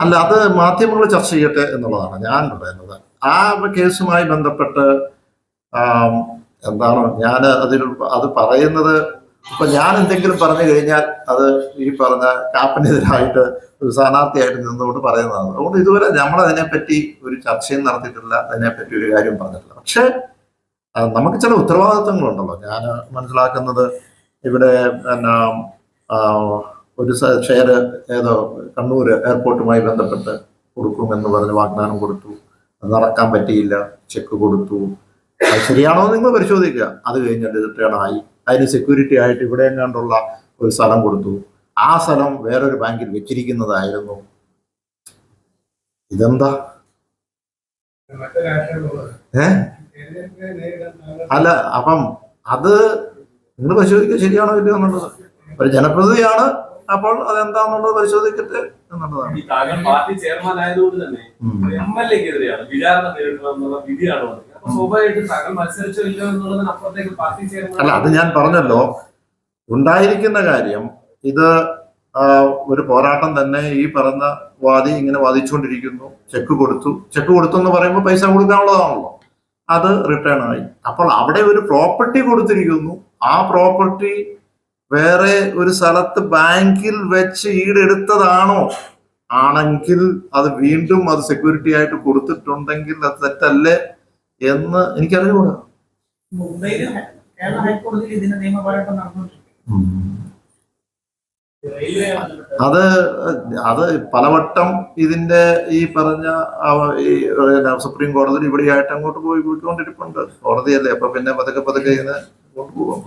അല്ല അത് മാധ്യമങ്ങൾ ചർച്ച ചെയ്യട്ടെ എന്നുള്ളതാണ് ഞാൻ പറയുന്നത്. ആ കേസുമായി ബന്ധപ്പെട്ട് എന്താണ് ഞാൻ അതിൽ അത് പറയുന്നത് ഇപ്പൊ ഞാൻ എന്തെങ്കിലും പറഞ്ഞു കഴിഞ്ഞാൽ അത് ഈ പറഞ്ഞ കാപ്പനെതിരായിട്ട് ഒരു സ്ഥാനാർത്ഥിയായിട്ട് നിന്നുകൊണ്ട് പറയുന്നതാണ്. അതുകൊണ്ട് ഇതുവരെ നമ്മൾ അതിനെപ്പറ്റി ഒരു ചർച്ചയും നടത്തിയിട്ടില്ല അതിനെപ്പറ്റി ഒരു കാര്യം പറഞ്ഞിട്ടില്ല. പക്ഷേ നമുക്ക് ചില ഉത്തരവാദിത്വങ്ങളുണ്ടല്ലോ ഞാൻ മനസ്സിലാക്കുന്നത് ഇവിടെ എന്നാ ഒരു ഷെയർ ഏതോ കണ്ണൂർ എയർപോർട്ടുമായി ബന്ധപ്പെട്ട് കൊടുക്കുമെന്ന് പറഞ്ഞ് വാഗ്ദാനം കൊടുത്തു. അത് നടക്കാൻ പറ്റിയില്ല. ചെക്ക് കൊടുത്തു. അത് ശരിയാണോ നിങ്ങൾ പരിശോധിക്കുക. അത് കഴിഞ്ഞിട്ട് റിട്ടേൺ ആയി. അതിന് സെക്യൂരിറ്റി ആയിട്ട് ഇവിടെ എങ്ങാണ്ടുള്ള ഒരു സ്ഥലം കൊടുത്തു. ആ സ്ഥലം വേറൊരു ബാങ്കിൽ വെച്ചിരിക്കുന്നതായിരുന്നു. ഇതെന്താ? ഏ? അല്ല അപ്പം അത് നിങ്ങൾ പരിശോധിക്കുക ശരിയാണോ ഇല്ലയോ എന്നുള്ളത്. ഒരു ജനപ്രതിനിധിയാണ് അപ്പോൾ അതെന്താന്നുള്ളത് പരിശോധിക്കട്ടെ എന്നുള്ളതാണ്. ഈ താങ്കൾ പാർട്ടി ചെയർമാൻ ആയതുകൊണ്ട് തന്നെ ഉം. എം എൽ എക്കെതിരെയാണ് വിചാരണ വിധിയാണ് അല്ല അത് ഞാൻ പറഞ്ഞല്ലോ. ഉണ്ടായിരിക്കുന്ന കാര്യം ഇത് ഒരു പോരാട്ടം തന്നെ ഈ പറഞ്ഞ വാദി ഇങ്ങനെ വാദിച്ചുകൊണ്ടിരിക്കുന്നു ചെക്ക് കൊടുത്തു. ചെക്ക് കൊടുത്തു എന്ന് പറയുമ്പോൾ പൈസ കൊടുക്കാനുള്ളതാണല്ലോ. അത് റിട്ടേൺ ആയി. അപ്പോൾ അവിടെ ഒരു പ്രോപ്പർട്ടി കൊടുത്തിരിക്കുന്നു. ആ പ്രോപ്പർട്ടി വേറെ ഒരു സ്ഥലത്ത് ബാങ്കിൽ വെച്ച് ഈടെടുത്തതാണോ? ആണെങ്കിൽ അത് വീണ്ടും അത് സെക്യൂരിറ്റി ആയിട്ട് കൊടുത്തിട്ടുണ്ടെങ്കിൽ അത് തെറ്റല്ലേ എന്ന് എനിക്കറിയൂടാ അത് അത് പലവട്ടം ഇതിന്റെ ഈ പറഞ്ഞ സുപ്രീം കോടതിയിൽ ഇവിടെയായിട്ട് അങ്ങോട്ട് പോയി പോയിക്കൊണ്ടിരിപ്പുണ്ട്. കോടതിയല്ലേ? അപ്പൊ പിന്നെ പതുക്കെ പതുക്കെ ഇതിനെ കൊണ്ടുപോകും